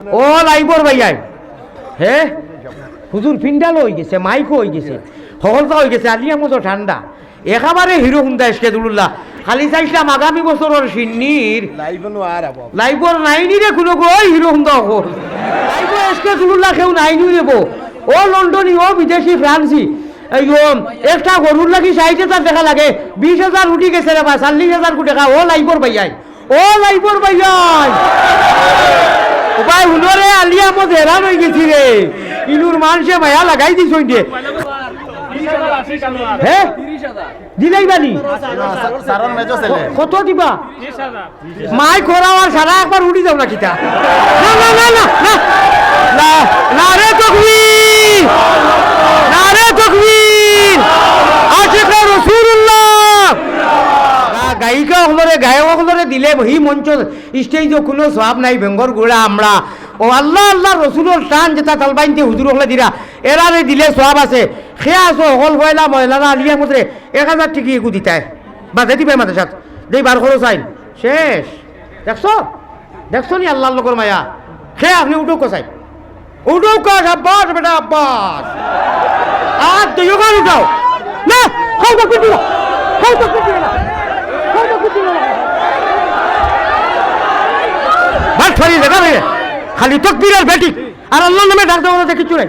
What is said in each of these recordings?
ও লাইবর ভাইয়াই। হে? হুজুর পিন্ডাল হয়ে গেছে মাইকও হয়ে গেছে সকলটা হয়ে গেছে আলিয়া মতো ঠান্ডা। একেবারে হিরো হুন্দা এসকেদুল্লাহ খালি চাইছিলাম আগামী বছরের সিন্নির। লাইবর নাইনি রে কোনো ওই হিরো হুন্দা হল লাইবর এসকেদুল্লাহ কেউ নাইনি রেব ও লন্ডনী ও বিদেশি ফ্রান্সি। এই একটা গরুর লাগি ষাট হাজার টাকা লাগে। বিশ হাজার উঠি গেছে রে বা চল্লিশ হাজার কোটি টাকা। ও লাইবর ভাইয়াই ও লাইবর ভাইয়াই। উপায় হুনরে আলিয়া মত হেরান হয়ে গেছি রে ইনুর মানুষে মায়া লাগাই দিছ দিয়ে হ্যাঁ দিলাই বানি কত দিবা মাই খোরা আর সারা একবার উঠি যাও না কিতা না না না না না না রে তকবীর না রে তকবীর আশিক রাসূলুল্লাহ না গায়িকা হলরে গায়ক দিলে হি মঞ্চ স্টেজ কোনো সব নাই বেঙ্গর গুড়া আমরা ও আল্লাহ আল্লাহ রসুলোর টান যেটা তালবাইনতে হুজুর হলে দিরা এরারে দিলে সব আছে সে আসো হল ভয়লা মহিলারা আলিয়া মতরে এক হাজার টিকি একু দিতায় বাধে দিবে মাথা সাথ দেই বার খরচ আইন শেষ দেখছ দেখছ নি আল্লাহর লোকর মায়া সে আপনি উঠো কসাই উঠো কস আব্বাস বেটা আব্বাস আর গান উঠাও না হাউ তো কুটি হাউ তো কুটি না হাউ তো কুটি না ছড়ি দেখা খালি তকবীরের বেটি। আর আল্লাহর নামে ডাক দেওয়া না কিছু নাই।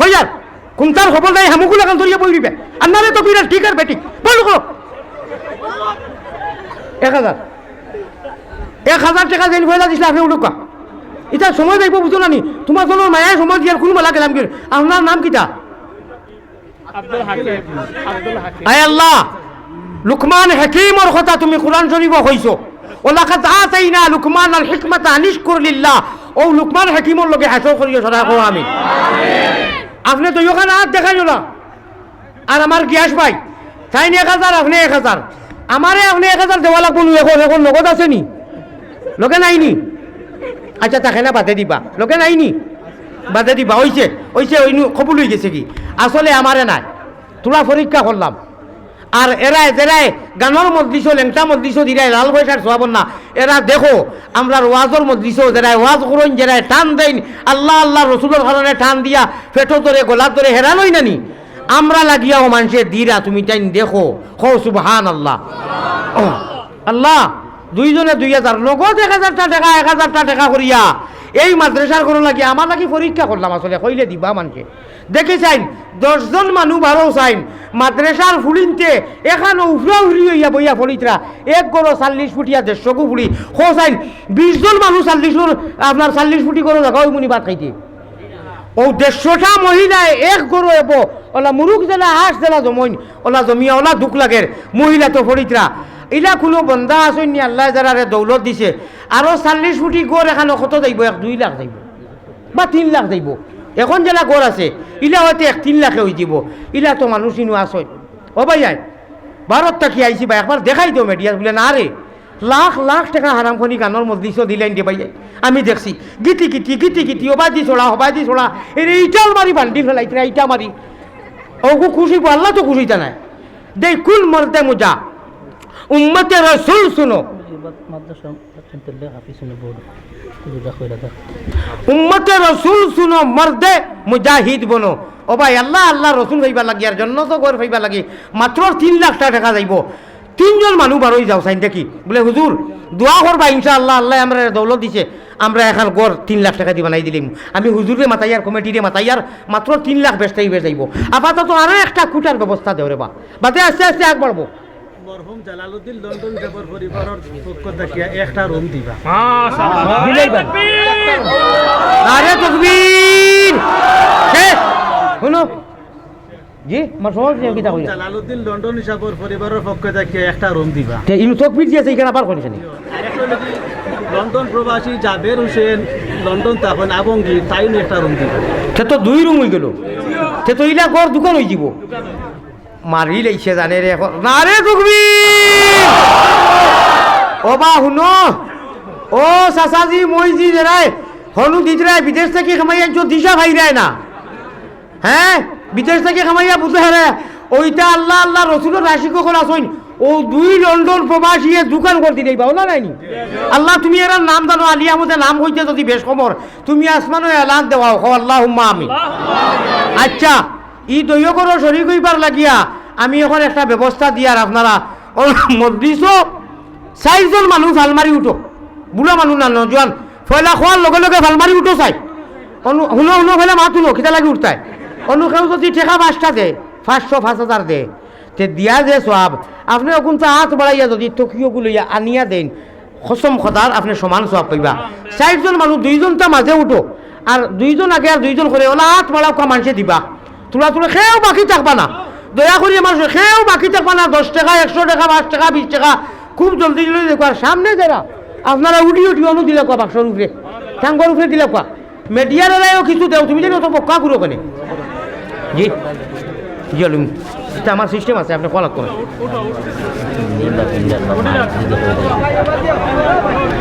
কই যার কুমতার খবর নাই হামুকু লাগান ধরিয়ে বই দিবে। আন্নারে তকবীরের ঠিক আর বেটি। করো এক হাজার। এক হাজার টাকা যেন পয়সা দিছিলে আপনি উঠুকা এটা সময় যাইব বুঝো না নি? তোমার জন্য মায়ের সময় দিয়ার কোনো মেলা গেলাম কি আপনার নাম কিটা আয় আল্লাহ। লুকমান হাকিমর কথা তুমি কোরআন শরীফ কইছো ওলাকাত আতাইনা লুকমান আল হিকমাতা আনিশকুর লিল্লাহ। ও লুকমান হাকিমর লগে হাসর করিও সদা কো আমি আপনি তো ওখানে হাত দেখাইও না। আর আমার গ্যাস ভাই তাইনি এক হাজার আপনি এক হাজার। আমারে আপনি এক হাজার দেওয়া লাগবো নি এখন এখন নগদ আছে নি? লগে নাইনি? আচ্ছা তাকে না বাদে দিবা। লোকে নাইনি? বাদে দিবা। ওইছে ওইছে ওই কবুল হয়ে গেছে কি? আসলে আমারে নাই। তোরা পরীক্ষা করলাম। আর এরা যেরাই গানের মজলিস লেংটা মজলিস দিরাই লাল পয়সার সোয়াবন না। এরা দেখো, আমরা ওয়াজর মজলিস যেরাই ওয়াজ করুন যেরাই টান দেন আল্লাহ আল্লাহ রসুলের কারণে টান দিয়া পেটো ধরে গোলাপ ধরে হেরানোই নানি। আমরা লাগিয়াও মানুষের দিরা তুমি তাই দেখো। হো সুবহান আল্লাহ আল্লাহ, দুইজনে দুই হাজার নগদ এক হাজারটা টাকা, এক হাজারটা টাকা করিয়া, এই মাদ্রাসার কোনো লাগি আমার লাগি পরীক্ষা করলাম আসলে কইলে দিবা মানুষে দেখে চাইন দশজন মানুষ বারো চাইন মাদ্রাসার ফুলিনতে এখানে উফরা উফরি হইয়া বইয়া ফলিতরা। এক গরো চাল্লিশ ফুটিয়া দেড়শো গু ফুলি। খো চাইন বিশজন মানুষ চাল্লিশর আপনার চাল্লিশ ফুটি করে ওই মুনি ভাত খাইতে। ও দেড়শোটা মহিলায় এক গরু এব। ওলা মুরুখ জেলা, হাঁস জেলা জমইন। ওলা জমিয়া ওলা দুঃখ লাগের মহিলা তো ফরিতরা ইলা কোনো বন্ধা আসেন নি, আল্লাহ যারারে দৌলত দিছে। আরও চাল্লিশ ফুটি গড় এখানে কত যাইব? এক দুই লাখ যাইব। বা তিন লাখ যাইব। এখন জেলা গড় আছে, ইলা হয়তো এক তিন লাখে হয়ে যাব। ইলা তো মানুষ ইনু আসয় ও ভাই আয় ভারত থাকি আইছি বা একবার দেখাই দিও মেডিয়া বলে, না রে লাখ লাখ টাকা হারামখনি গানের মজলিস দিলেন দিয়ে ভাই আমি দেখছি। গীতি গীতি গীতি গীতি ওবাদি ছোড়া হবাদি ছোড়া এর ইটাল মারি বান্ডি ফেলাইতে না ইটা মারি ওগু খুশি আল্লাহ তো খুশিটা নাই। দে কুল মরতে মুজা, উম্মতে রসুল শুনো। মাদ্রাসা আল্লাহ আল্লাহ লাগি লাগি তিন লাখ টাকা তিনজন মানুষ বারোই যাও, সাইন দেখি। বলে, হুজুর, দোয়া করবা ইনশা আল্লাহ আল্লাহ আমরা দৌলত দিছে, আমরা এখন গড় তিন লাখ টাকা দি বানাই দিলাম। আমি হুজুরে মাতাইয়ার কমিটিরে মাতাইয়ার মাত্র তিন লাখ বেচতেই বেচ যাইব। আপাতত আরও একটা খুঁটার ব্যবস্থা দেও রে বাদে আস্তে আস্তে আগ বাড়বো মরহুম জালালউদ্দিন লন্ডন যাবার পরিবারের পক্ষ থেকে একটা রুম দিবা। দিলেই তকবীর। শুনো। জি আমার সময় কি কিতা কইলা জালালউদ্দিন লন্ডন হিসাবের পরিবারের পক্ষ থেকে একটা রুম দিবা। তে ইনু তকবীর দিয়েছে এখানে আবার লন্ডন প্রবাসী জাবের হোসেন লন্ডন তখন আবঙ্গি তাই একটা রুম দিবা। তো দুই রুম হয়ে গেল। সে তো ইলা ঘর দোকান হয়ে যাব মারি লাইছে জানে রে না রে তকবীর ও বা শুনো। ও চাচাজি মই জি জেরাই হনু দিতরাই বিদেশ থেকে খামাই আনছো দিশা ভাই রায় না। হ্যাঁ বিদেশ থেকে খামাইয়া বুঝে হারে ওইটা আল্লাহ আল্লাহ রসুলের রাশি কখন আসইন ও দুই লন্ডন প্রবাসী দোকান করতে দেবা ওলা নাইনি? আল্লাহ তুমি এর নাম জানো আলিয়া মধ্যে নাম হইতে যদি বেশ খবর তুমি আসমানো এলান দেওয়া হো আল্লাহ আমি আচ্ছা। ই দৈয়কর শরীর হইবার লাগিয়া। আমি এখন একটা ব্যবস্থা দিয়ার আপনারা মদ্রিসও চাৰিজন মানুহ ভালো মাৰি উঠো বুঢ়া মানুহ না, নজোৱান। ফয়লা খোৱাৰ লগে লগে ভালো মাৰি উঠো চাই। অনু, শুনো শুনো ফেলে মাত শুনো কিতা লাগি উঠতাই? অনুকেও যদি ঠেকা পাঁচটা দে, পাঁচশো, পাঁচ হাজার দে, তে দিয়া যে সব আপনি কোনটা হাত বাড়াইয়া যদি লইয়া আনিয়া দেন খসম খদার আপনি সমান সব পাইবা চারজন মানুষ দুইজনটা মাঝে উঠো আর দুইজন আগে আর দুইজন করে ওলা হাত কা মানুষে দিবা। তোলা তোলা সেও বাকি থাকবা না। দয়া করি আমার সেও বাকি থাকবা না। দশ টাকা, একশো টাকা, পাঁচ টাকা, বিশ টাকা। খুব জলদি জলদি দেখো আর সামনে যারা, আপনারা উঠি উঠি অনু দিলে কোয়া বাক্সর উপরে। ঠাঙ্গর উপরে দিলে কোয়া মিডিয়ার এলাইও কিছু দেও, তুমি জানি অত পক্কা করো কেন জি। জি এটা আমার সিস্টেম আছে, আপনি কল করেন।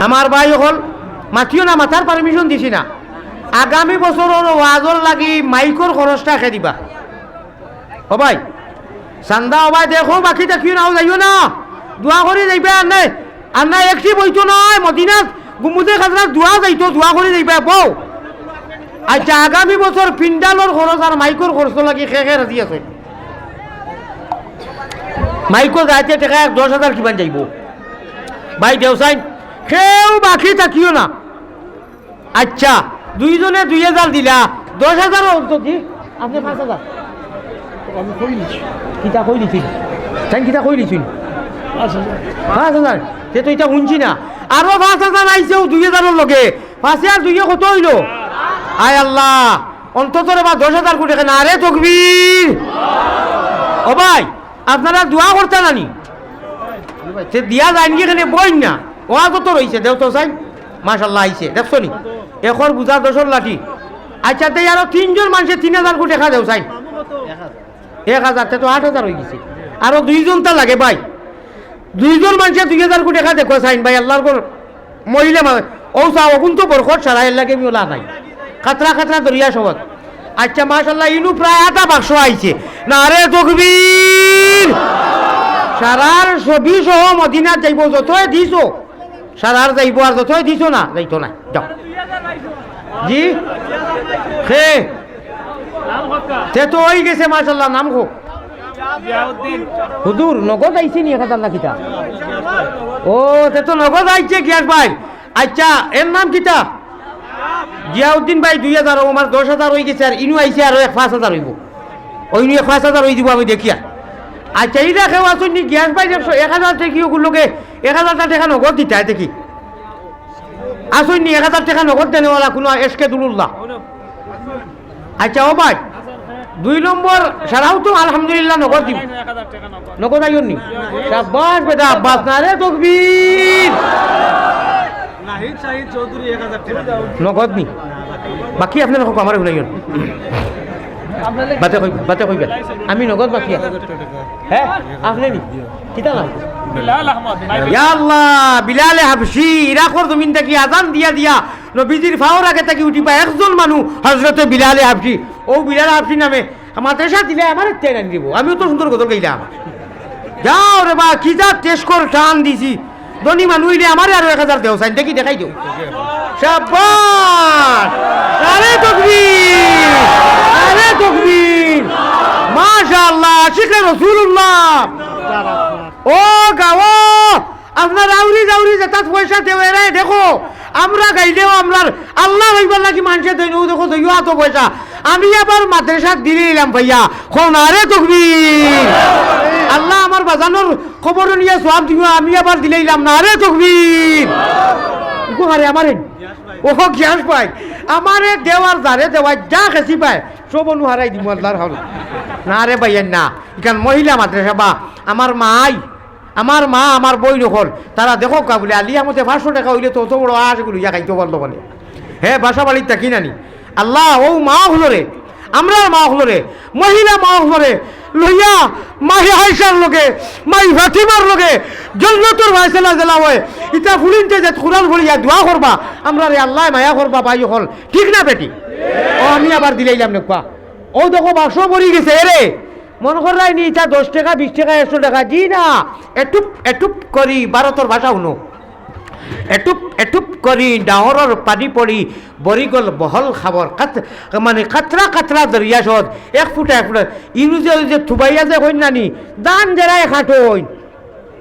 আমার ভাই হল মাতিও না, মাথার পারমিশন দিছি না। আগামী বছরের ওয়াজর লাগি মাইকর খরচটা খে দিবা। ও ভাই, চান্দা ভাই, দেখো, বাকি দেখিও না যাইও না। দোয়া করে যাইবা আর নাই নাই একটি বইতো নয় মদিনাত গুমুদে খাজরাত দোয়া যাইতো দোয়া করে যাইবা বউ আচ্ছা আগামী বছর পিন্ডালর খরচ আর মাইকর খরচ লাগি খে খে রাজি আছে। মাইকর গাইতে টাকা এক দশ হাজার কিমান যাইব? ভাই দেওসাইন সেও বাকি থাকিও না। আচ্ছা দুইজনে দুই হাজার দিলা। দশ হাজার অন্তত আপনি পাঁচ হাজার। আমি কই নিছি কিতা কই দিছিল তাই কিতা কই দিছিল পাঁচ হাজার। পাঁচ হাজার? সে তো এটা শুনছি না। আরও পাঁচ হাজার আইছেও দুই হাজারের লগে। পাঁচে আর দুইয়ে কত হইল? আয় আল্লাহ। অন্তত বা দশ হাজার কোটি না আরে তকবীর। ও ভাই আপনারা দোয়া করতে নানি দিয়া যায়নি এখানে বই না। ও কত রয়েছে দেও তো চাই মাশাল্লাহ আইছে। দেখছ নি এখন বুঝা দশর লাঠি। আচ্ছা তাই আরও তিনজন মানুষের তিন হাজার কোটি দেখা দেও চাই এক হাজার, তে আট হাজার হয়ে গেছে। আরও দুইজন তা লাগে, ভাই। দুইজন মানুষের দুই হাজার কোটি টাকা দেখো চাইন ভাই, আল্লাহর কোন মহিলা মা- ও চাও অগুন তো বরখত সারা এর লাগে মিলা নাই। খাতরা খাতরা দরিয়া সবত। আচ্ছা মাশাল্লাহ ইনু প্রায় আটা বাক্স আইছে। না রে তকবীর! সারার ছবি সহ মদিনাত যাইব, যতই দিছো। সারার যাইব আর যতই দিছো না? যাইতো না, যাও। জি? খে। তে তো হয়ে গেছে মাশাল্লাহ নাম হোক হুদুর নগদ আইছে নি এক হাজার কিতা? ও, তে তো নগদ আইছে, গিয়াস ভাই। আচ্ছা এর নাম কিতা? জিয়াউদ্দিন ভাই, দুই হাজার আমার দশ হাজার হয়ে গেছে, আর ইনু আইছে, আর এক পাঁচ হাজার হইব। ওই নিয়ে পাঁচ হাজার হয়ে দিব, আমি দেখিয়া। আচ্ছা এই দেখেও আসুন নি গ্যাস দেখছ এক হাজার থেকে ওগুলোকে এক হাজারটা টাকা নগদ দিতে হয় দেখি। আসুন নি এক হাজার টাকা নগদ দেনেওয়ালা কোনো এসকে দুলুল্লাহ। আচ্ছা ও ভাই দুই নম্বর সারাও তো আলহামদুলিল্লাহ নগদ দিব নগদ আইন নি? শাবাশ বেটা আব্বাস না রে তকবীর হাজার নগদ নি? বাকি আপনার আমার শুনাইন বাতে কই বাতে কইবেন আমি নগদ বাকি হ্যাঁ? আপনি নি? কিতা নাম ইয়া আল্লাহ বিলালে হাবশি ইরাকর জমিন থেকে আজান দিয়া দিয়া নবীজির ফাওর আগে থেকে উঠি পায় একজন মানুষ হজরতে বিলালে হাবশি। ও বিলালে হাবশি নামে মাদ্রাসা দিলে আমার তেন আনি দিব আমিও তো সুন্দর গজল গাইলাম। যাও রে বা কি যা টেস্ট কর টান দিছি। ধনী মানুষ হইলে আমারে আরও এক হাজার দেও সাইন দেখি দেখাই দিও। শাবাশ আরে তকবীর! তকবীর। মাশাআল্লাহ আশিকে রাসূলুল্লাহ। ও গাও, আপনার আউরি জাউরি যেটা পয়সা দেওয়া রে দেখো। আমরা গাইলেও আমরার আল্লাহ হইবার লাগি মানুষের দৈন দেখো দইও এত পয়সা। আমি আবার মাদ্রাসা দিয়ে নিলাম ভাইয়া খন আরে তকবীর। আল্লাহ আমার বাজানোর খবর নিয়ে সব দিব আমি আবার দিলাম না, আরে তকবীর। গুহারে আমারে। ও গ্যাস পাই আমারে দেওয়ার দ্বারে দেওয়ার যা খেসি পায় সব অনু হারাই দিব আল্লাহর হল না রে ভাইয়ের না। এখান মহিলা মাদ্রাসা, বা আমার মাই, আমার মা, আমার বই নকল তারা দেখো কা বলে আলিয়া মতে পাঁচশো টাকা হইলে তো অত বড় আশগুলো ইয়া খাইতে পারল বলে। হে, বাসা বাড়ির তাকি নানি? আল্লাহ, ও মা হলো রে। আমরা মা হলো রে। মহিলা মা হলো রে। লইয়া মাহি হাইসার লগে মাই ফাতিমার লগে জন্নতর ভাইসেলা জেলা হয়। ইটা ফুলিনতে যে কোরআন ফুলিয়া দোয়া করবা, আমরা রে আল্লাহ মায়া করবা বাই হল। ঠিক না বেটি? ও আমি আবার দিলাইলাম নেকুয়া ও দেখো বাক্স পড়ি গেছে রে। মন করাই নি এটা দশ টাকা, বিশ টাকা, একশো টাকা, জি না। এটুপ এটুপ করি ভারতর ভাষা শুনো। এটুপ এটুপ করি, ডাঙৰৰ পানী পৰি বৰিগল বহল খাবৰ কাত মানে কাতৰা কাতৰা দৰিয়া চত, এক ফুটা এক ফুটা ইনো যে যে থুবাইয়া যে কইন নানি, দান জেৰাই খাটইন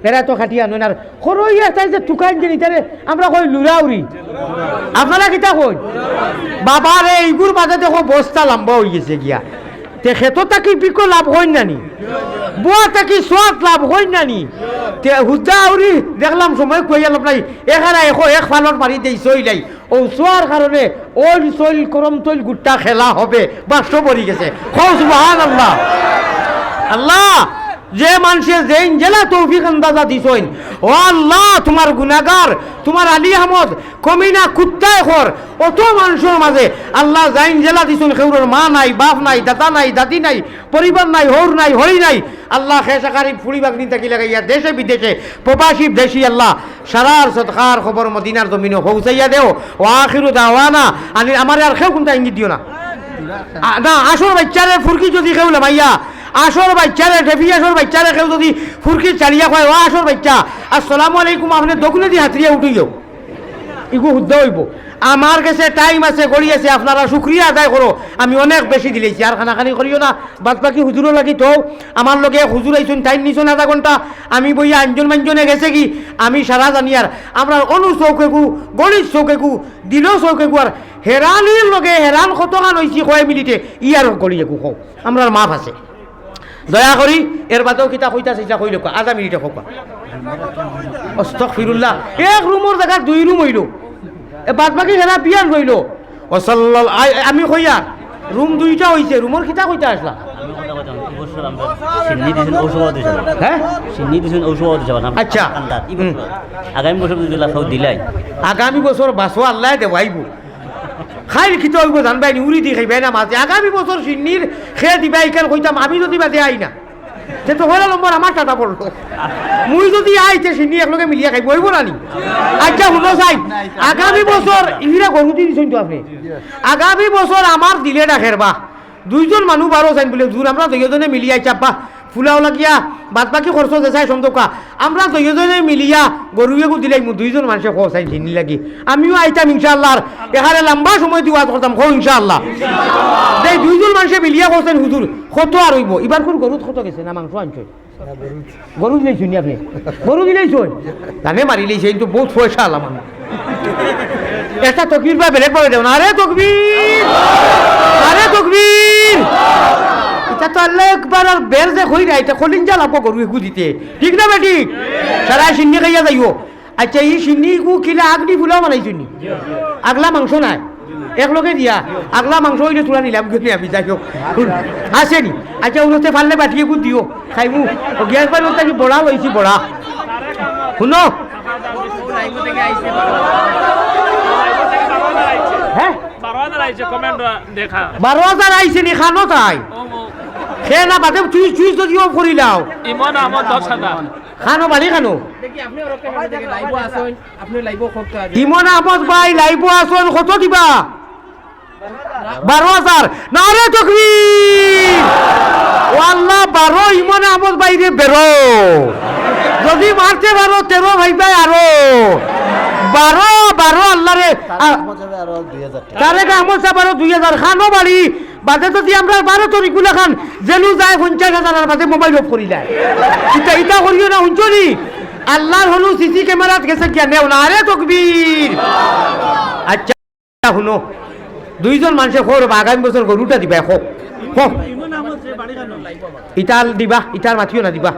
এরা তো খাটিয়া নয় আর সরই তাই যে টুকাইন যে নিতারে আমরা কই লুরাউরি আপনারা কিতা কই? বাবারে এইগুর বাদে দেখো বস্তা লম্বা হয়ে গেছে গিয়া। তে খেতো তাকি লাভ হই নানি। বুয়া তাকি সোয়াদ লাভ হই নানি। তে হুদা আউরি দেখলাম সময় কই গেল নাই। এখানে এখো এক ফালর মারি দেই সইলাই ও সোয়ার কারণে ওই সইল করম তৈল গুট্টা খেলা হবে। বাক্স পড়ি গেছে। খোঁজ সুবহানাল্লাহ। আল্লাহ! যে মানুষে যে জেলা তৌফিক আন্দাজা দিছইন। ও আল্লাহ, তোমার গুনাগার তোমার আলী আহমদ, কমিনা কুত্তায় খর, অত মানুষের মাঝে আল্লাহ জাইন জেলা দিছুন খেউরের মা নাই, বাপ নাই, দাদা নাই, দাদি নাই, পরিবার নাই, হর নাই, হরি নাই। আল্লাহ খেসাকারি ফুড়ি বাগনি থাকি লাগাইয়া দেশে, বিদেশে, প্রবাসী, দেশি আল্লাহ, সারার সৎকার খবর মদিনার জমিনে পৌঁছাইয়া দেও। ও আখিরু দাওয়ানা, আনি আমার আর খেউ কোনটা ইঙ্গিত দিও না। না আসর বাচ্চারে ফুরকি যদি কেউ মাইয়া আসর বাচ্চারে ঢেপি আসর বাচ্চারে কেউ যদি ফুরকি চালিয়া কয় ও আসর বাচ্চা। আসসালামু আলাইকুম, আপনি দগুনে দি হাতরিয়া উঠিও ইগু শুদ্ধ হইব। আমার কাছে টাইম আছে গড়ি আছে, আপনারা শুক্রিয়া আদায় করো। আমি অনেক বেশি দিলেছি, আর খানাখানি করিও না। বাদ বাকি হুজুরও লাগি তো আমার লগে হুজুর আইসুন টাইম নিছুন আধা ঘণ্টা আমি বইয়া আঞ্জন মাঞ্জনে গেছে কি? আমি সারা জানি আর। আমরা অনু চৌকেকু, গণিত চৌকেকু দিল চৌকেকু আর হেরানির লগে হেরান কতখান হয়েছি কয় মিনিটে। ই আর গড়ি একু কও। আমরার মাফ আছে। দয়া করি এর বাদেও কিতা কইতা চিতা কইল আধা মিনিটে হোক অস্তক ফিরুল্লাহ এক রুমের জায়গায় দুই রুম হইল। এ বাদ বাকি হেরা বিয়ান রইল অসল্লাল আমি কইয়া রুম দুইটা হইছে রুমের কিতা কইতা আসলা আচ্ছা। আগামী বছর যদি লাখাও দিলাই। আগামী বছর বাসো আল্লাহ দেবাইব খাই খিতে হইব জানবাই উড়ি দি খাইবাই না মাঝে আগামী বছর সিন্নির খেয়ে দিবা ইকান কইতাম আমি যদি বাদে আই না সে তো হইল নম্বর আমার টাটা পড়ল মুই যদি আইতে সিন্নি একলগে মিলিয়া খাইব, হইব না নি? আচ্ছা শুনো চাই, আগামী বছর ইহিরা গরু দি দিছেন তো আপনি? আগামী বছর আমার দিলে ডাকের বা দুইজন মানুষ বারো চাইন বলে দূর আমরা দুইজনে মিলিয়া চাপা ফুলাও লাগিয়া বাদ বাকি খরচ দেখাই সমতকা আমরা দুইজনে মিলিয়া গরুয়েকু দিলাই মু দুইজন মানুষে খোঁচাই চিনি লাগি। আমিও আইতাম ইনশাআল্লাহ। এখানে লম্বা সময় দিওয়া করতাম খো ইনশাআল্লাহ। এই দুইজন মানুষে মিলিয়া করছেন হুজুর কত আর হইব এবার কোন গরুত কত গেছে না মাংস আনছেন গরু দিলেইছুন আপনি? গরু দিলেইছুন জানে মারি লেইছে কিন্তু বহুত পয়সা আলাম আমি একটা তকবির বা বেলেগ পাবে দেও না আরে তকবির আরে তকবির এটা তো আল্লাহ একবার আর বের যে হই না এটা কলিন জ্বালাবো গরু এগু দিতে ঠিক না বেটি? সারা সিন্নি খাইয়া যাইও। আচ্ছা এই সিন্নি গু কিলা আগনি ফুলাও বানাইছো নি? আগলা মাংস নাই? একলগে দিয়া। আগলা মাংস হইলে তোরা নিলাম কিন্তু আমি যাই হোক। আছে নি? আচ্ছা উনতে ফাললে বাটিয়ে গু দিও। খাইমু। গ্যাস বাড়ি তাকে বড়া লইছি বড়া। শুনো? হ্যাঁ? বারো হাজার আইছে নি খানো তাই? সে না বাদে চুইচ চুইচ যদি অফ করি লাও ইমন আহমদ দশ হাজার খানো বাড়ি খানো। ইমন আহমদ ভাই লাইব আসন কত দিবা বারো হাজার না রে তকবীর ও আল্লাহ বারো ইমন আহমদ ভাই রে বেরো যদি মারতে পারো তেরো ভাই ভাই আরও বারো বারো আল্লাহ রে আহমদ সাহেব আরও দুই হাজার খানো বাড়ি বাদে যদি আমরা বারো তরিকুলা খান জেলু যায় পঞ্চাশ হাজার আর বাদে মোবাইল অফ করি যায় ইটা ইটা করিও না শুনছনি আল্লাহর হলু সিসি ক্যামেরাত গেছে কিয়া নেও না আরে তকবীর। আচ্ছা শুনো দুইজন মানুষে খোর আগামী বছর গরুটা দিবা হোক হোক ইটাল দিবা ইটার মাতিও না দিবা।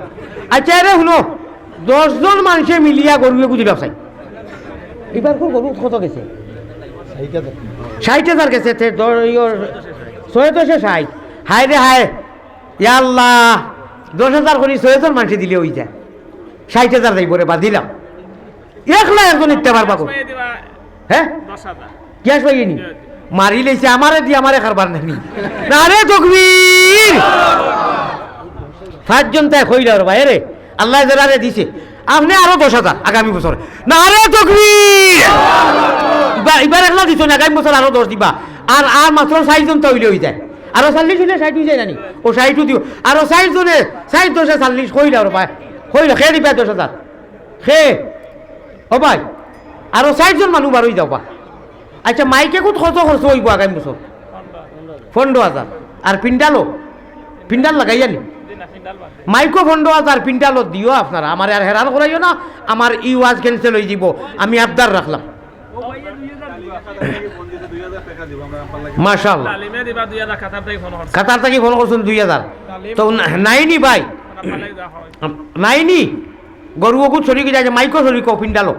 আচ্ছা রে শুনো দশজন মানুষে মিলিয়া গরু এগু দিবা চাই। এবার গরু কত গেছে? ষাট হাজার গেছে তে দর- ইয়র ছয় দশে ষাট। হায় রে হায়। ইয়াল্লাহ দশ হাজার করে ছয় হাজার মানুষ দিলে ওই যায় ষাট হাজার যাইব রে বা দিলাম। একলা একজন ইতে পারবা হ্যাঁ গ্যাস পাইনি মারি লেছে আমারে দি আমারে খারবার নানি না। রে তকবীর পাঁচজন তাই কইল আর ভাই রে। আল্লাহ যারা দিছে। আপনি আরও দশ হাজার আগামী বছর। না রে তকবীর এবার এবার একলা দিছ না আগামী বছর আরও দশ দিবা। আর আর মাত্র চারজন তৈরি হয়ে যায়। আরও চাল্লিশ হইলে ষাট হয়ে যায় নানি ও ষাটও দিও। আরও ষাট জনে ষাট দশে চাল্লিশ কইলে আর ভাই কইলে খেয়ে দিবা দশ হাজার খে ও ভাই। আরও ষাট জন মানুষ বার হয়ে যাও বা আচ্ছা মাইকে কত কত খরচ হইব আগামী বছর পনেরো হাজার আর পিন্ডালো পিন্ডাল লাগাই জানি? মাইকো পনেরো হাজার পিন্ডালো দিও আপনারা আমার আর হেরান করাইও না। আমার ই ওয়াজ ক্যান্সেল হয়ে যাব। আমি আবদার রাখলাম মাশাল্লাহ কাতার থেকে ফোন করছেন দুই হাজার। তো নাইনি ভাই। নাইনি। যায় মাইকো চলিক পিন্ডালো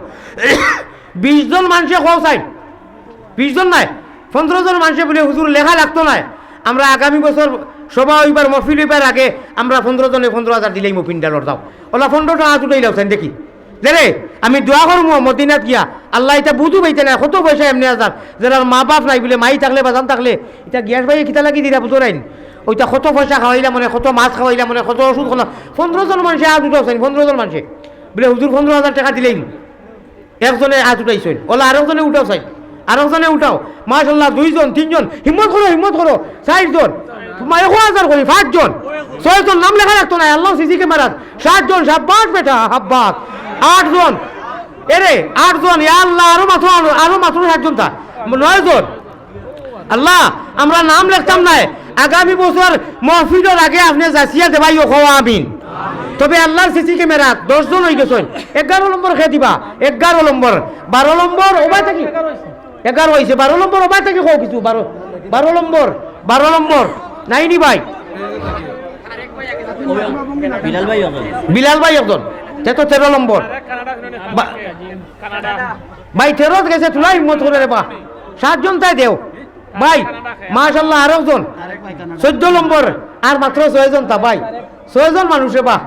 বিশ জন মানুষে খাও চাই। বিশ জন নাই। পনেরো জন মানুষে বলে হুজুর লেখা লাগতো নাই। আমরা আগামী বছর সভা হইবার মফিল হইবার আগে আমরা পনেরো জনে পনেরো হাজার দিলেই মো পিন্ডালর দাও ওলা পনেরো টাকা লাউছেন দেখি। দেরে, আমি দোয়া করব মদিনাত গিয়া। আল্লাহ এটা বুঝু পাইতে না, কত পয়সা এমনি হাজার যারা মা বাপ নাই বলে, মাই থাকলে বাজান থাকলে এটা গ্যাস ভাই কিতা লাগি দিলা বুঝো রাইন ওইটা কত পয়সা খাওয়াইলা মনে, কত মাছ খাওয়াইলা মনে, কত ওষুধ খাওয়া পনেরো জন মানুষে আজ উঠাওছেন পনেরো জন মানুষে। বলে হুজুর পনেরো হাজার টাকা দিলেই। একজনে হাত উঠাইছেন ওলা আরেকজনে উঠাও চাই আরেকজনে উঠাও। মাশাল্লাহ দুইজন, তিনজন, হিম্মত করো হিম্মত করো। চারজন এক হাজার করি পাঁচজন। ছয়জন নাম লেখা রাখতো না আল্লাহ সিসি ক্যামেরাত। সাতজন, সাব্বাস বেটা হাব্বাস আটজন এরে আটজন আল্লাহ আরও মাত্র আরও মাত্র সাতজন তা। নয়জন আল্লাহ আমরা নাম লিখতাম নাই। আগামী বছর মহফিলের আগে আপনি যাচিয়া দেবাই খাওয়া আমিন। তবে আল্লাহর সিসি ক্যামেরা দশজন হয়ে গেছেন। এগারো নম্বর খেয়ে দিবা। এগারো নম্বর। বারো নম্বর ওবাই থাকি। এগারো হয়েছে বারো নম্বর ওবাই থাকি খাও কিছু। বারো বারো নম্বর বারো নম্বর। নাইনি ভাই। বিলাল ভাই হবে বিলাল ভাই একজন। সে তো তেরো নম্বর। ভাই তেরোত গেছে তুলা হিম্মত করে রে বা। সাতজন তাই দেও। ভাই মাশাল্লাহ আরও একজন চোদ্দ নম্বর আর মাত্র ছয়জন তা ভাই। ছয়জন মানুষে বা।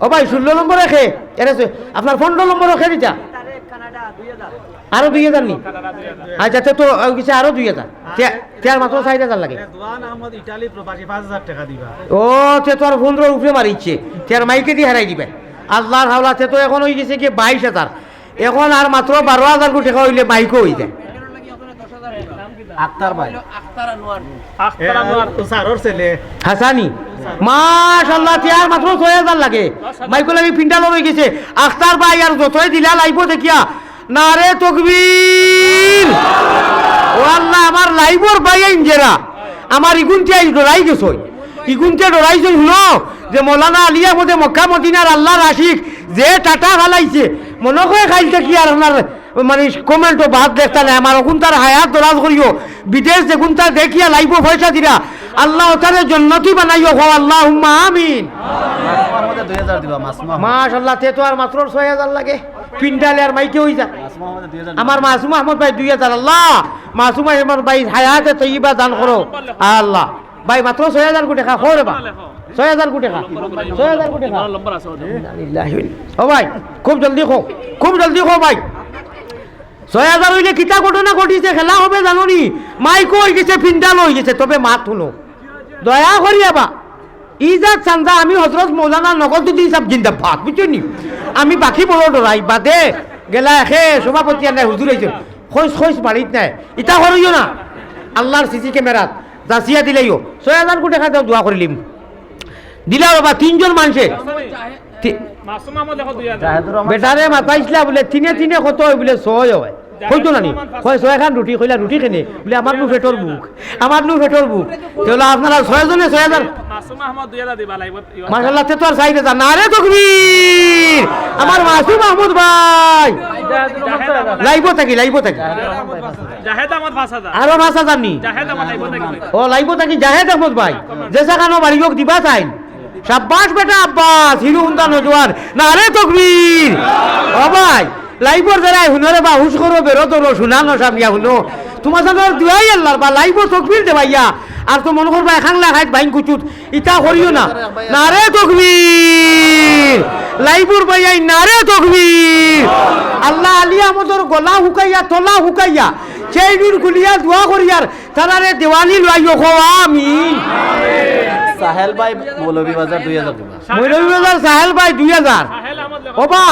ও ভাই ষোলো নম্বর রেখে এরে ছয়- আপনার পনেরো নম্বর রেখে দিতা? আরও দুই হাজার নি? আচ্ছা তে তো কিছু আরও দুই হাজার। তে- তে আর মাত্র চার হাজার লাগে। ও তে তো আর পনেরোর উপরে মারিচ্ছে। তে আর মাইকে দিয়ে হারাই দিবে। আল্লাহর হাওলা তে এখন হয়ে গেছে কি বাইশ হাজার। এখন আর মাত্র বারো হাজার কোটি টাকা হইলে মাইকও হয়ে যায়। আক্তার ভাই। আখতার আনোয়ার। সারর হাসানি। মাশাল্লাহ তে মাত্র ছয় হাজার লাগে। মাইকো লাগি পিন্ডাল হয়ে গেছে? আখতার ভাই আর যতই দিলা লাইব দেখিয়া। না রে তকবীর। ও আল্লাহ আমার লাইবর ভাই ইঞ্জেরা আমার ইগুনতে আই ডরাই গেছ ইগুনতে ডরাইছ শুনো। যে মৌলানা আলিয়া মধ্যে মক্কা মদিনার আল্লাহ আশিক, যে টাটা ফালাইছে। মনে করে খাইছে কি আর আপনার মানে কমেন্টও বাদ দেখতা নাই আমার অকুন তার হায়াত দরাজ করিও। বিদেশ দেখুন তার দেখিয়া লাইব পয়সা দিরা? আল্লাহ তারে জন্নতি বানাইও হো আল্লাহ আমিন। মাশাল্লাহ তে তো আর মাত্র ছয় হাজার লাগে। পিন্ডালে আর মাইকে হয়ে যা। আমার মাসুম আহমদ ভাই দুই হাজার, আল্লাহ। মাসুম আহমদ ভাই হায়াতে তৈবা দান করো। আল্লাহ। ভাই, মাত্র ছয় হাজার কোটি টাকা খোর বা। ছয় হাজার কোটি টাকা। ছয় হাজার কোটি ওদের। ও ভাই, খুব জলদি খো খুব জলদি খো ভাই। ছয় হাজার হইলে কিতা ঘটনা ঘটিছে খেলা হবে জানো নি মাইকো হয়ে গেছে পিন্ডাল হয়ে গেছে। তবে মাত শুনো। দয়া করি আবা। ইজাত চান্দা আমি হজরত মৌলানা নগদ দিন সব জিন্দাবাদ বুঝছ নি? আমি বাকি বড় ডরাই বাদে গেলা এখে সভাপতি আর নাই হুজুর হয়েছে খৈস খৈস বাড়িত নাই। ইটা করিও না। আল্লাহর সিসি ক্যামেরাত যাচিয়া দিলেইও। ছয় হাজার কোটি টাকা দোয়া করিলিম দিলা বাবা তিনজন মানুষে। আহমদ বেটারে মাতাইছিলা বোলে তিনে তিনে কত হয় বোলে ছয় হয়। হয়তো নানি হয় ছয় খান রুটি কইলা রুটি কেনে? বোলে আমার নু পেটর বুক আমার নু পেটর বুক। তাহলে আপনারা ছয়জনে ছয় হাজার মাসুম আহমদ দুই হাজার দিবা লাগবে। মাসাল্লাহ তে তো আর চাই হাজার না রে তকবীর! আমার মাসুম মাহমুদ ভাই। লাইব থাকি লাইব থাকি। আহমদ আরও পাঁচ হাজার নি? জাহেদ আহমদ লাগবে দেখবে ও লাইব থাকি। জাহেদ আহমদ ভাই জেসা খানো বাড়িওক দিবা চাইন সাব্বাস বেটা আব্বাস হিরো হুন্দা নজওয়ার না রে তকবীর। ও ভাই লাইবর যারা হুনরে বা হুশ করো বেরো তোর শুনানো সামিয়া হুনো তোমার সাথে দুয়াই আল্লাহর বা লাইব তকবীর দে ভাইয়া। আর তো মনে করবা এখান লাগাই বাইন কুচুত। ইটা করিও না। না রে তকবীর। লাইবুর ভাইয়াই না রে তকবীর। আল্লাহ। আলী আমাদের গলা হুকাইয়া তলা হুকাইয়া সেই গুলিয়া দোয়া করিয়ার তারারে দেওয়ানি লইও খো আমিন। সাহেল ভাই মৌলভী বাজার দুই হাজার সাহেল ভাই দুই হাজার। সাহেল আহমদ লেখো ওবা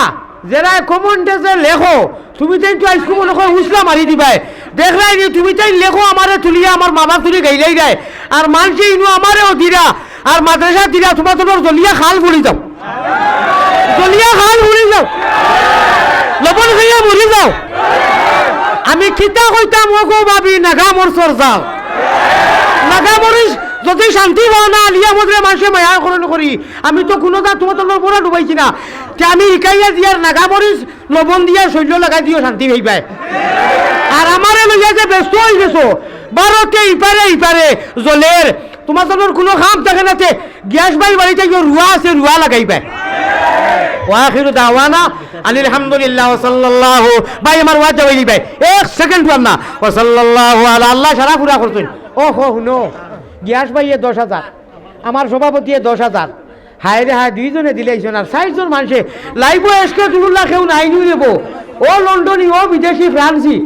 যারা কমেন্টে লেখো তুমি তাই তো আইসকু মনে করো হুসলা মারি দিবাই দেখলাই নি তুমি তাই লেখো আমারে তুলিয়া আমার মামা তুলি গাইলাই দেয়। আর মানছি ইনু আমারেও দিরা আর মাদ্রাসা দিরা তোমার তোমার জলিয়া খাল ভুলি যাও। জলিয়া খাল ভুলি যাও। লবণ খাইয়া মরি যাও। আমি খিতা কইতাম ওগো ভাবি নাগা মোর সর যাও নাগা মরিস যদি শান্তি পাও না, আলিয়া মদরে মানুষে মায়া করণ করি। আমি তো কোনো দা তোমার তোমার পড়া ডুবাইছি না। তে আমি শিকাইয়া দিয়ার নাগা মরিস লবণ দিয়া শৈল্য লাগাই দিও শান্তি হই পায়। আর আমারে লইয়া যে ব্যস্ত হয়ে গেছো বারোতে ইপারে ইপারে জলের তোমার তোমার কোনো খাম থাকে না তে গ্যাস বাই বাড়িতে গিয়ে রুয়া আছে রুয়া লাগাই পায়। ওয়াখিরু দাওয়ানা আনিল হামদুলিল্লাহ সাল্লাল্লাহু ভাই আমার ওয়াজ যাবাইলি ভাই এক সেকেন্ড পাম না। ওয়া সাল্লাল্লাহু আলা আল্লাহ সারা পুরা করতেন ও হো হুনো গ্যাস ভাইয়ে দশ হাজার, আমার সভাপতিয়ে দশ হাজার। হায় রে হায়, দুইজনে দিলেইছেন আর ষাটজন মানুষে। লাইব এসকে দুলুল্লাহ কেউ নাইনু নেব ও লন্ডনী ও বিদেশি ফ্রান্সি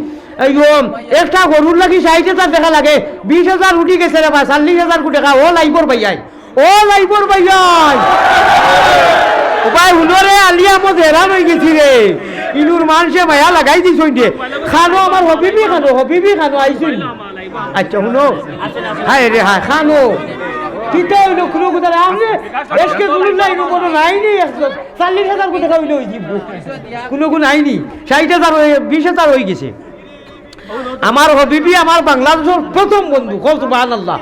একটা গরুর লাগি ষাট হাজার টাকা লাগে। বিশ হাজার উঠি গেছে রে বা চল্লিশ হাজার কোটি টাকা। ও লাইবর ভাইয়াই ও লাইবর ভাইয়াই উপায় হুনরে আলিয়া মত হেরান হয়ে গেছি রে ইনুর মানুষে মায়া লাগাই দিছ দে খানো আমার হবিবি খানো হবিবি খানো আইসুন আচ্ছা শুনো। হায় রে হায় খানো। কিতা হইল, কোনো কথা না আপনি এসকে কোনো নাই, কোনো নাইনি চল্লিশ হাজার টাকা হইল ওই জীব কোনো কোনো আইনি ষাট হাজার হয়ে, বিশ হাজার হয়ে গেছে। আমার হবিবি আমার বাংলাদেশের প্রথম বন্ধু কল সুবাহান আল্লাহ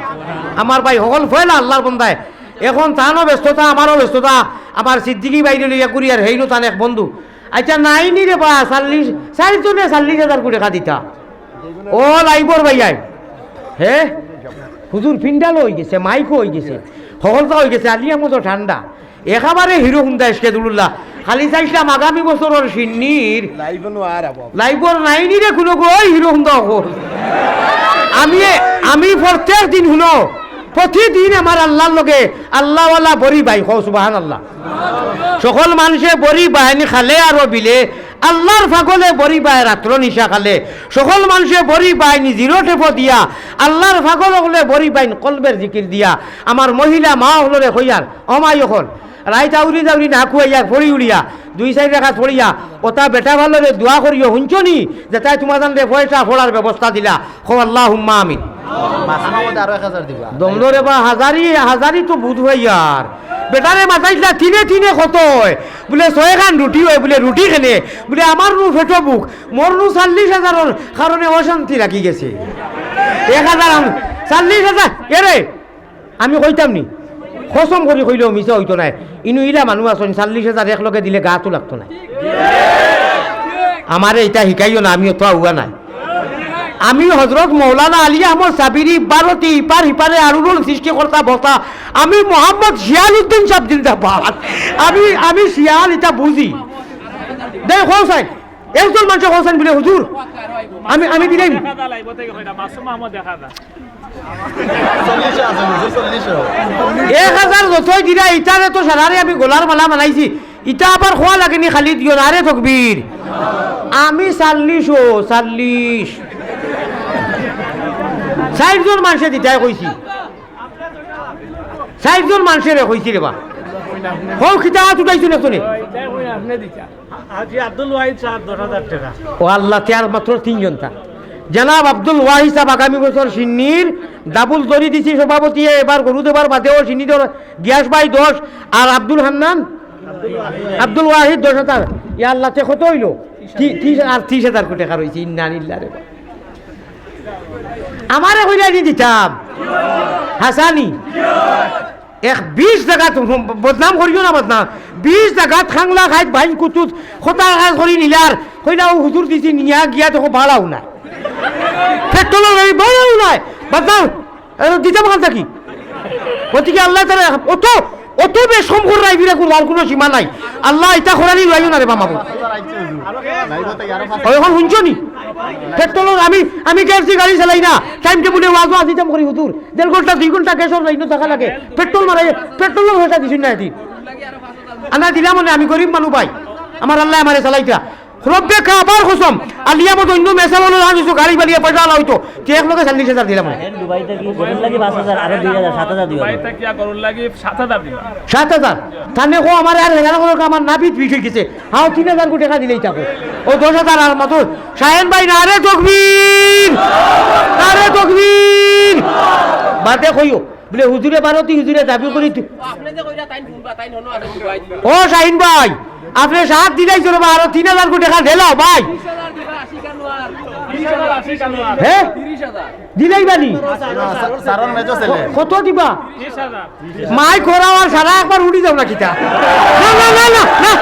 আমার ভাই সকল ফয়লা আল্লাহর বন্ধায় এখন তানও ব্যস্ততা, আমারও ব্যস্ততা। আমার সিদ্দিকি বাইরে লইয়া কুরিয়ার, হেইনো তান এক বন্ধু। আচ্ছা নাইনি রে বা চাল্লিশ চারিজনে চাল্লিশ হাজার কোটি টাকা দিতা। ও লাইবর ভাইয়াই। হে? হুজুর ফিন্ডালও হয়ে গেছে মাইকও হয়ে গেছে সকলটা হয়ে গেছে আলিয়া মতো ঠান্ডা। একেবারে হিরো হুন্দা এসকেদুল্লাহ খালি চাইছিলাম আগামী বছরের সিন্নির। লাইবর নাইনি রে কোনো গো ওই হিরো হুন্দা হল আমি আমি প্রত্যেক দিন শুনো প্রতিদিন আমার আল্লাহর লগে আল্লাহওয়ালা বরি বাই হো সুবাহান আল্লাহ সকল মানুষে বড়ি বাহিনী খালে আর বিলে আল্লাহর ফাগলে বড়ি বাই রাত্র নিশা খালে। সকল মানুষে বড়ি বাহিনী জিরো ঠেপ দিয়া। আল্লাহর ফাগল হলে বড়ি বাইন কলবের জিকির দিয়া। আমার মহিলা মা হলরে হইয়ার অমাই হল। রাই চাউরি চাউরি না খুয়াইয়া ফড়ি উড়িয়া দুই সাইড রেখা ফড়িয়া ওটা বেটা ভালোরে দোয়া করিও শুনছনি যে তাই তোমার জানলে পয়সা ফোড়ার ব্যবস্থা দিলা। খো আল্লাহ হুম্মা আমিন দমদরে বা হাজারি হাজারি তো বুধ হয় ইয়ার বেটারে মাথাইছিলা তিনে তিনে কত হয়? বলে ছয় খান রুটি হয় বলে রুটি খেলে বলে আমার নু ফেটো বুক মোর নু চাল্লিশ হাজারের কারণে অশান্তি রাখি গেছে। এক হাজার চাল্লিশ হাজার এরে আমি কইতাম নি? খসম করি কইলেও মিছা হইতো নাই। ইনু ইলা মানুহ আছেন চাল্লিশ হাজার একলগে দিলে গাতো লাগতো নাই। আমারে এটা শিকাইও না আমি অত আউয়া নাই। আমি হজরত মৌলানা আলী আহমদ সাবিরি বারতি ইপার হিপারে আরুনুল সৃষ্টিকর্তা বতা আমি মোহাম্মদ শিয়াল উদ্দিন সাহ জিন্দাবাদ আমি আমি শিয়াল এটা বুঝি দে হোসেন একজন মানুষ হোসেন বলে হুজুর আমি আমি দিলাম এক হাজার যতই দিলা ইটারে তো সারারে আমি গোলার মালা বানাইছি। ইটা আবার খোয়া লাগেনি খালি দিও না রে তকবীর আমি চাল্লিশ ও চাল্লিশ। ষাটজন মানুষে দিতাই কইছি মানুষের কইছি রে বা। হও খিতা উঠাইছো না তোনে ও আল্লাহ আর মাত্র তিনজন তা জনাব আব্দুল ওয়াহিদ সাহেব আগামী বছর সিন্নির ডাবুল দড়ি দিছি সভাপতি, এবার গরু দেবার বাদেও সিন্নি গিয়াস ভাই দশ আর আব্দুল হান্নান? আব্দুল ওয়াহিদ দশ হাজার। ইয়া আল্লাহ কত হইল? আর ত্রিশ হাজার কোটি টাকা রয়েছে ইন্না নিল্লা রে আমারে কইলা দি দিতাম। হাসানি। এক বিশ জায়গাত বদনাম করিও না বদনাম। বিশ জায়গাত খাংলা খাইত ভাইন কুতুত করি নিলার। কইলা ও হুজুর দিছি, নিয়া গিয়া তো ভাড়াও নাই পেট্রোল নাই দিতাম খান থাকি গতিকে আল্লাহ তারা অত অত বেশ কম করে আর কোনো সীমা নাই। আল্লাহ এটা না রে এখন শুনছো নি? আমি আমি গেছি গাড়ি চালাই না। টাইম টেবুলে ওয়াজও আসিতাম করি হুতুর দেড় ঘণ্টা, দুই ঘণ্টা গ্যাসর লাইন থাকা লাগে। পেট্রোল মারাই পেট্রোলের পয়সা দিছি না এদিন আনা দিলাম মানে আমি গরিব মানুষ ভাই। আমার আল্লাহ আমারে চালাইতা। রব্বে খাবার কসম আলিয়া মতো অন্য মেসা বলো আমি গাড়ি বাড়িয়ে পয়সা আলা হইতো। যে এক লোকে চল্লিশ হাজার দিলাম। মানে। দুবাই থেকে গরম লাগি পাঁচ হাজার আরও দুই হাজার সাত হাজার দিবা বাড়িতে কিয়া করুন লাগি সাত হাজার সাত হাজার? তাহলে কো আমার আর হেগানা কোনো আমার নাপিত বিষ হয়ে গেছে। হাও তিন হাজার কোটি টাকা দিলেই থাকো। ও দশ হাজার আর মতো সায়ন ভাই না রে তকবীর না রে তকবীর বাদে কইও বলে হুজুরে বারতি হুজুরে দাবি করি তু- ও শাহিন ভাই আপনি সাত দিলাই চলো বা আরও তিন হাজার কোটি টাকা ঢেলাও ভাই। হ্যাঁ দিলাই বানি? কত দিবা? মাই করাও আর সারা একবার উড়ি যাও না কিতা না না না না না।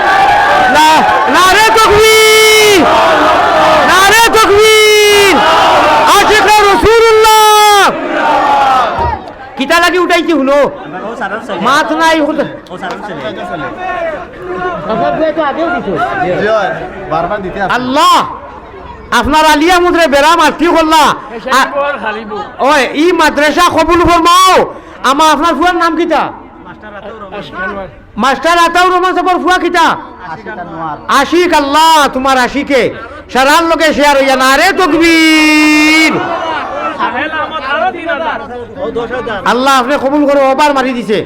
না না রে তকবীর। না রে তকবীর আশিকা রাসূলুল্লাহ কিতা লাগি উঠাইছি, শুনো। মাত নাই আল্লাহ, আপনার আলিয়া মুদ্রে বেড়া মারতি করলা। ওই, ই মাদ্রাসা কবুল ফরমাও। আমার আপনার ফুয়ার নাম কিতা? মাস্টার আতাউর রহমান সাহেবের ফুয়া কিতা? আশিক আল্লাহ, তোমার আশিকে। সারার লোকে শেয়ার হইয়া না রে তকবীর। আল্লাহ আপনি কবুল করে অপার মারি দিছে